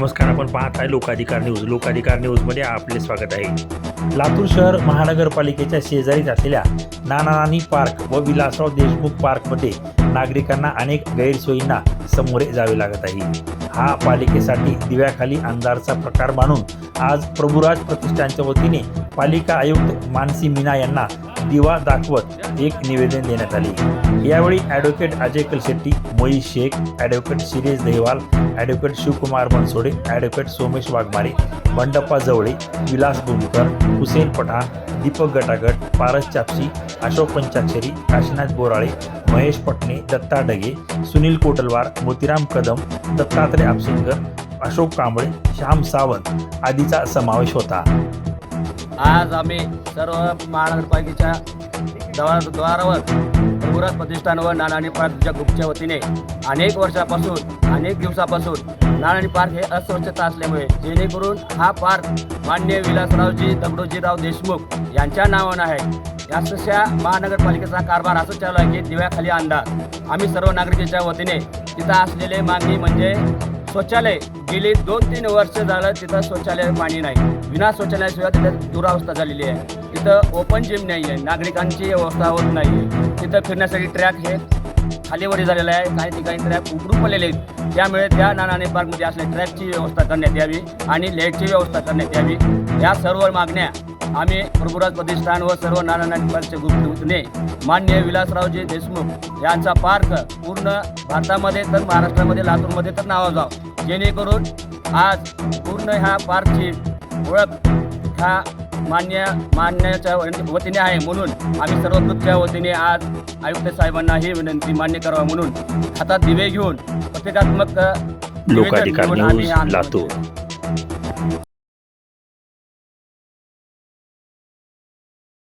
नमस्कार आपण पाहत आहे लोकाधिकार न्यूज. लोकाधिकार न्यूजमध्ये आपले स्वागत आहे. लातूर शहर महानगरपालिकेच्या शेजारीच असलेल्या नाना नानी पार्क व विलासराव देशमुख पार्कमध्ये नागरिकांना अनेक गैरसोयींना सामोरे जावे लागत आहे. हा पालिकेसाठी दिव्याखाली अंधारचा प्रकार मानून आज प्रभुराज प्रतिष्ठानच्या वतीने पालिका आयुक्त मानसी मीना यांना दिवा दाखवत एक निवेदन देण्यात आले. यावेळी ॲडव्होकेट अजय कलशेट्टी मोई Sheikh advocate Shiresh Deval advocate Shivkumar Bansode advocate Somesh Waghmare Bandappa Jawale Vilas Bhumkar Hussain Pathan Deepak Gatagat Paras Chapshi Ashok Panchakshari Kashinath Borale Mahesh Patne Datta Dage Sunil Kotalwar Motiram Kadam Dattatray Apsingar Ashok Kamble Shyam Sawant आदीचा समावेश होता. आज आम्ही सर्व महानगरपालिकेच्या द्वार द्वारावर प्रभुराज प्रतिष्ठान व नानाणी पार्कच्या ग्रुपच्या वतीने अनेक वर्षापासून अनेक दिवसापासून नानाणी पार्क हे अस्वच्छता असल्यामुळे जेणेकरून हा पार्क मान्य विलासरावजी दगडोजीराव देशमुख यांच्या नावानं आहे. अशा महानगरपालिकेचा कारभार असं चालू आहे की दिव्याखाली अंदाज आम्ही सर्व नागरिकांच्या वतीने तिथं असलेले मागणी म्हणजे शौचालय गेली दोन तीन वर्ष झालं तिथं शौचालय पाणी नाही. विना शौचालयाशिवाय तिथं दुरावस्था झालेली आहे. तिथं ओपन जिम नाही आहे. नागरिकांची व्यवस्था होत नाही आहे. तिथं फिरण्यासाठी ट्रॅक हे खालीवरी झालेलं आहे. काही ठिकाणी ट्रॅक उघडून पडलेले आहेत. त्यामुळे त्या नानाने पार्कमध्ये असलेल्या ट्रॅकची व्यवस्था करण्यात यावी आणि लाईटची व्यवस्था करण्यात यावी. या सर्व मागण्या आम्ही प्रभुराज प्रतिष्ठान व सर्व पार्कच्या ग्रुपने मान्य विलासरावजी देशमुख यांचा पार्क पूर्ण भारतामध्ये तर महाराष्ट्रामध्ये लातूरमध्ये तर नावा जाव जेणेकरून आज पूर्ण ह्या पार्कची ओळख ह्या मान्य मान्याच्या वतीने आहे म्हणून आम्ही सर्व ग्रुपच्या वतीने आज आयुक्त साहेबांना ही विनंती मान्य करावा म्हणून हातात दिवे घेऊन प्रतिकात्मक लोकाधिकार न्यूज लातूर.